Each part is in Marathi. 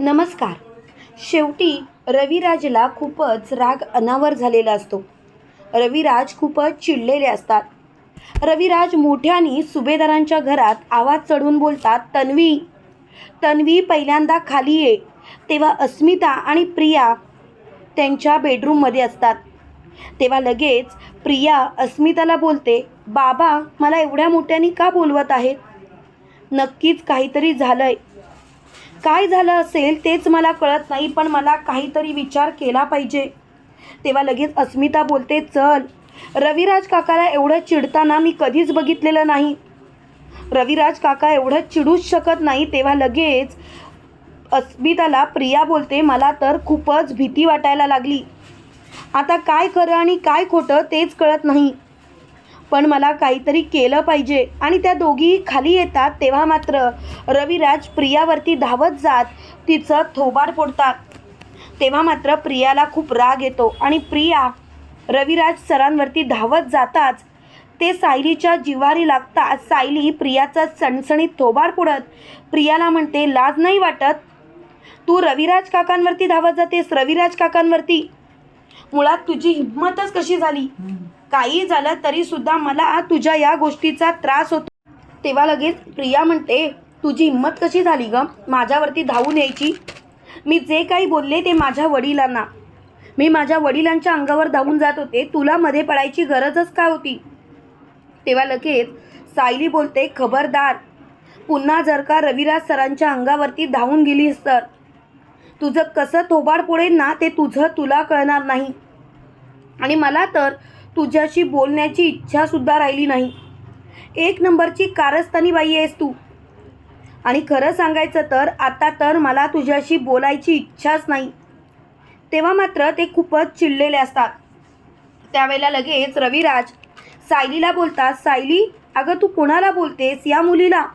नमस्कार. शेवटी रविराजला खूपच राग अनावर झालेला असतो. रविराज खूपच चिडलेले असतात. रविराज मोठ्याने सुभेदारांच्या घरात आवाज चढून बोलतात तन्वी तन्वी पहिल्यांदा खाली ये. तेव्हा अस्मिता आणि प्रिया त्यांच्या बेडरूममध्ये असतात. तेव्हा लगेच प्रिया अस्मिताला बोलते बाबा मला एवढ्या मोठ्याने का बोलवत आहेत? नक्कीच काहीतरी झालंय. काय झालं असेल तेच मला कळत नाही पण मला काहीतरी विचार केला पाहिजे. तेव्हा लगेच अस्मिता बोलते चल रविराज काकाला एवढं चिडताना मी कधीच बघितलेलं नाही. रविराज काका एवढं चिडूच शकत नाही. तेव्हा लगेच अस्मिताला प्रिया बोलते मला तर खूपच भीती वाटायला लागली. आता काय खरं आणि काय खोटं तेच कळत नाही. पण मला काहीतरी केलं पाहिजे. आणि त्या दोघी खाली येतात तेव्हा मात्र रविराज प्रियावरती धावत जात तिचं थोबाड फोडतात. तेव्हा मात्र प्रियाला खूप राग येतो आणि प्रिया रविराज सरांवरती धावत जाताच ते सायलीच्या जिवारी लागतात. सायली प्रियाचा सणसणीत थोबाड फोडत प्रियाला म्हणते लाज नाही वाटत. तू रविराज काकांवरती धावत जातेस रविराज काकांवरती. मुळात तुझी हिंमतच कशी झाली? काही झालं तरी सुद्धा मला तुझ्या या गोष्टीचा त्रास होतो. तेव्हा लगेच प्रिया म्हणते तुझी हिंमत कशी झाली ग? माझ्यावरती धावून यायची. मी जे काही बोलले ते माझ्या वडिलांना. मी माझ्या वडिलांच्या अंगावर धावून जात होते. तुला मध्ये पडायची गरजच काय होती? तेव्हा लगेच सायली बोलते खबरदार पुन्हा जर का रविराज सरांच्या अंगावरती धावून गेलीस तर? तुझं कसं थोबाड पुढे ना ते तुझं तुला कळणार नाही. आणि मला तर तुझ्याशी बोलण्याची इच्छासुद्धा राहिली नाही. एक नंबरची कारस्थानी बाई आहेस तू. आणि खरं सांगायचं तर आता तर मला तुझ्याशी बोलायची इच्छाच नाही. तेव्हा मात्र ते खूपच चिडलेले असतात. त्यावेळेला लगेच रविराज सायलीला बोलतात सायली अगं तू कोणाला बोलतेस? या मुलीला.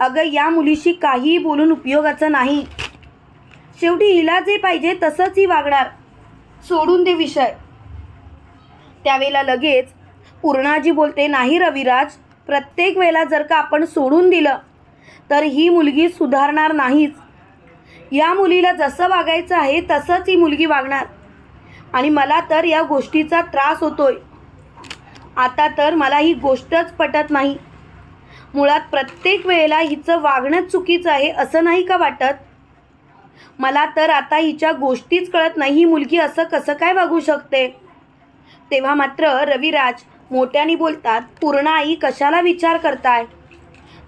अगं या मुलीशी काहीही बोलून उपयोगाचं नाही. शेवटी हिला जे पाहिजे तसंच ही वागणार. सोडून दे विषय. त्यावेळेला लगेच पूर्णाजी बोलते नाही रविराज प्रत्येक वेळेला जर का आपण सोडून दिलं तर ही मुलगी सुधारणार नाहीच. या मुलीला जसं वागायचं आहे तसंच ही मुलगी वागणार. आणि मला तर या गोष्टीचा त्रास होतोय. आता तर मला ही गोष्टच पटत नाही. मुळात प्रत्येक वेळेला हिचं वागणंच चुकीचं आहे असं नाही का वाटत? मला तर आता हिच्या गोष्टीच कळत नाही ही मुलगी असं कसं काय वागू शकते? तेव्हा मात्र रविराज मोठ्याने बोलतात पूर्ण आई कशाला विचार करताय?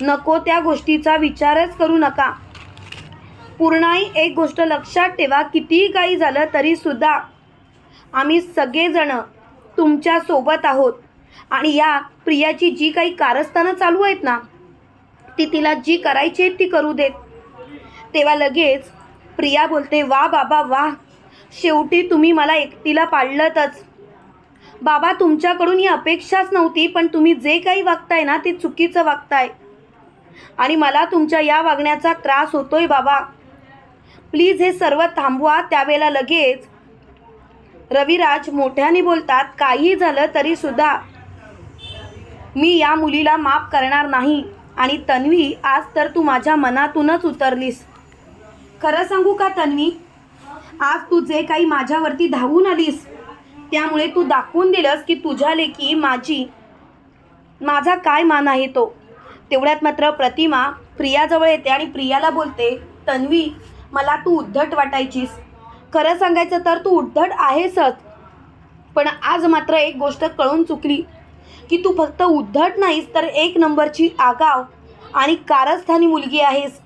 नको त्या गोष्टीचा विचारच करू नका. पूर्णाई एक गोष्ट लक्षात ठेवा कितीही काही झालं तरी सुद्धा आम्ही सगळेजण तुमच्यासोबत आहोत आणि या प्रियाची जी काही कारस्थानं चालू आहेत ना ती तिला जी करायची आहेत ती करू देत. तेव्हा लगेच प्रिया बोलते वा बाबा वा. शेवटी तुम्ही मला एकटीला पाळलंतच. बाबा तुमच्याकडून ही अपेक्षाच नव्हती पण तुम्ही जे काही वागताय ना ते चुकीचं वागताय. आणि मला तुमच्या या वागण्याचा त्रास होतोय बाबा. प्लीज हे सर्व थांबवा त्यावेळेला लगेच. रविराज मोठ्याने बोलतात काही झालं तरी सुद्धा. मी या मुलीला माफ करणार नाही. आणि तन्वी आज तर तू माझ्या मनातूनच उतरलीस. खरं सांगू का तन्वी? आज तू जे काही माझ्यावरती धावून आलीस त्यामुळे तू दाखवून दिलंस की तुझ्या लेखी माझी माझा काय मान आहे तो. तेवढ्यात मात्र प्रतिमा प्रियाजवळ येते आणि प्रियाला बोलते तन्वी मला तू उद्धट वाटायचीस. खरं सांगायचं तर तू उद्धट आहेसच. पण आज मात्र एक गोष्ट कळून चुकली की तू फक्त उद्धट नाहीस तर एक नंबरची आगाव आणि कारस्थानी मुलगी आहेस.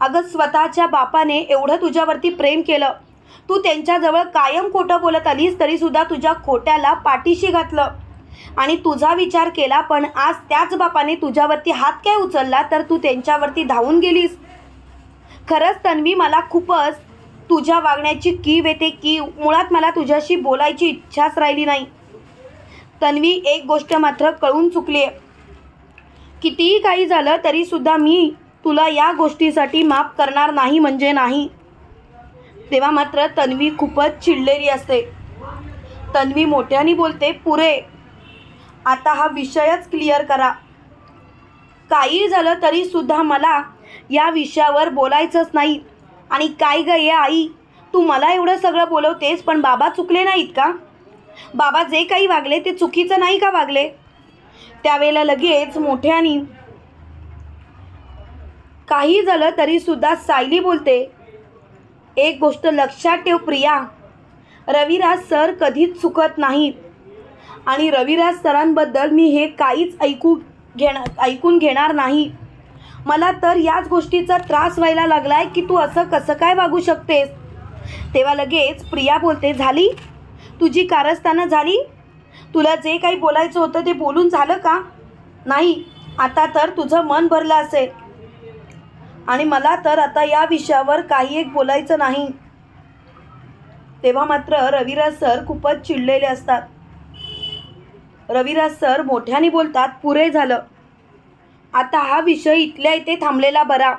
अगं स्वतःच्या बापाने एवढं तुझ्यावरती प्रेम केलं तू त्यांच्याजवळ कायम खोटं बोलत आलीस तरीसुद्धा तुझ्या खोट्याला पाठीशी घातलं. आणि तुझा विचार केला पण आज त्याच बापाने तुझ्यावरती हात काय उचलला तर तू त्यांच्यावरती धावून गेलीस. खरंच तन्वी मला खूपच तुझ्या वागण्याची कीव येते की मुळात मला तुझ्याशी बोलायची इच्छाच राहिली नाही. तन्वी एक गोष्ट मात्र कळून चुकली आहे कितीही काही झालं तरीसुद्धा मी तुला या गोष्टीसाठी माफ करणार नाही म्हणजे नाही. तेव्हा मात्र तन्वी खूपच चिडलेली असते. तन्वी मोठ्याने बोलते पुरे आता हा विषयच क्लिअर करा. काही झालं तरी सुद्धा मला या विषयावर बोलायचंच नाही. आणि काय ग ये आई तू मला एवढं सगळं बोलवतेस पण बाबा चुकले नाहीत का? बाबा जे काही वागले ते चुकीचं नाही का वागले? त्यावेळेला लगेच मोठ्यानी काही झालं तरी सुद्धा सायली बोलते एक गोष्ट लक्षात ठेव प्रिया. रविराज सर कधीच चुकत नाहीत आणि रविराज सरांबद्दल मी हे काहीच ऐकू घेणार ऐकून घेणार नाही. मला तर याच गोष्टीचा त्रास व्हायला लागलाय की तू असं कसं काय वागू शकतेस? तेव्हा लगेच प्रिया बोलते झाली? तुझी कारस्थानं झाली? तुला जे काही बोलायचं होतं ते बोलून झालं का? नाही. आता तर तुझं मन भरलं असेल. आणि मला तर आता या विषयावर काही एक बोलायचं नाही. तेव्हा मात्र रविराज सर खूपच चिडलेले असतात. रविराज सर मोठ्याने बोलतात पुरे झालं. आता हा विषय इथल्या इथे थांबलेला बरा.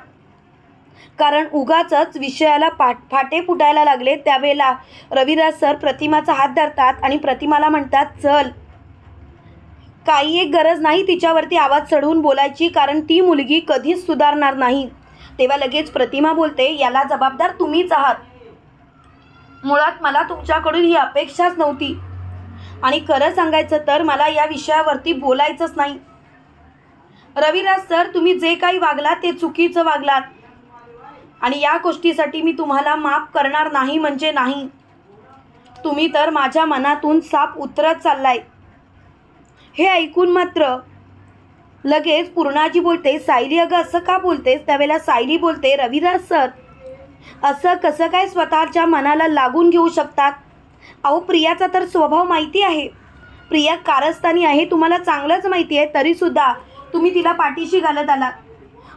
कारण उगाच विषयाला पाठ फाटे फुटायला लागले त्यावेळेला रविराज सर प्रतिमाचा हात धरतात आणि प्रतिमाला म्हणतात चल. काही एक गरज नाही तिच्यावरती आवाज चढवून बोलायची कारण ती मुलगी कधीच सुधारणार नाही. तेव्हा लगेच प्रतिमा बोलते याला जबाबदार तुम्हीच आहात. मुळात मला तुमच्याकडून ही अपेक्षाच नव्हती. आणि खरं सांगायचं तर मला या विषयावरती बोलायचंच नाही. रविराज सर तुम्ही जे काही वागलात ते चुकीचं वागलात. आणि या गोष्टीसाठी मी तुम्हाला माफ करणार नाही म्हणजे नाही. तुम्ही तर माझ्या मनातून साप उतरत चाललाय. हे ऐकून मात्र लगेच पूर्णाजी बोलते सायली अगं असं का बोलतेस? त्यावेळेला सायली बोलते रविदास सर असं कसं काय स्वतःच्या मनाला लागून घेऊ शकतात? अहो प्रियाचा तर स्वभाव माहिती आहे. प्रिया कारस्थानी आहे तुम्हाला चांगलंच माहिती आहे तरीसुद्धा तुम्ही तिला पाठीशी घालत आलात.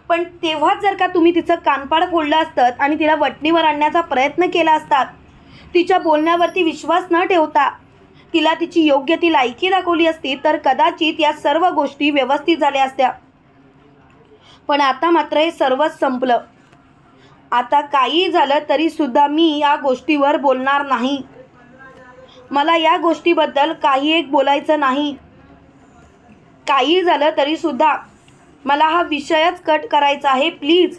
पण तेव्हाच जर का तुम्ही तिचं कानपाड फोडलं असतं आणि तिला वटणीवर आणण्याचा प्रयत्न केला असतात तिच्या बोलण्यावरती विश्वास न ठेवता तिला तिची योग्य ती लायकी दाखवली असती तर कदाचित या सर्व गोष्टी व्यवस्थित झाल्या असत्या. पण आता मात्र हे सर्वच संपलं. आता काही झालं तरी सुद्धा मी या गोष्टीवर बोलणार नाही. मला या गोष्टीबद्दल काही एक बोलायचं नाही. काही झालं तरी सुद्धा मला हा विषयच कट करायचा आहे प्लीज.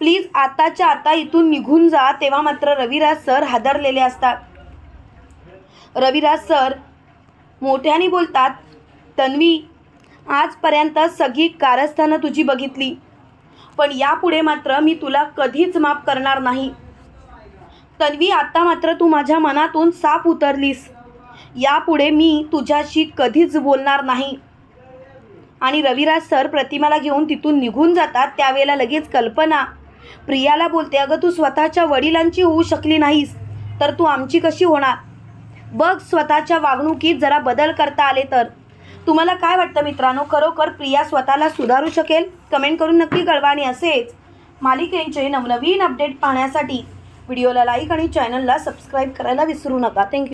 प्लीज आताच्या आता इथून निघून जा तेव्हा मात्र रविराज सर हादरलेले असतात. रविराज सर मोठ्याने बोलतात तन्वी आजपर्यंत सगळी कारस्थानं तुझी बघितली. पण यापुढे मात्र मी तुला कधीच माफ करणार नाही. तन्वी आत्ता मात्र तू माझ्या मनातून साप उतरलीस. यापुढे मी तुझ्याशी कधीच बोलणार नाही. आणि रविराज सर प्रतिमाला घेऊन तिथून निघून जातात. त्यावेळेला लगेच कल्पना प्रियाला बोलते अगं तू स्वतःच्या वडिलांची होऊ शकली नाहीस तर तू आमची कशी होणार? बघ स्वतःच्या वागणुकीत जरा बदल करता आले तर. तुम्हाला काय वाटतं मित्रांनो? खरोखर प्रिया स्वतःला सुधारू शकेल? कमेंट करून नक्की कळवा आणि असेच मालिकेंचे नवनवीन अपडेट पाहण्यासाठी व्हिडिओला लाईक आणि चॅनलला सबस्क्राईब करायला विसरू नका. थँक्यू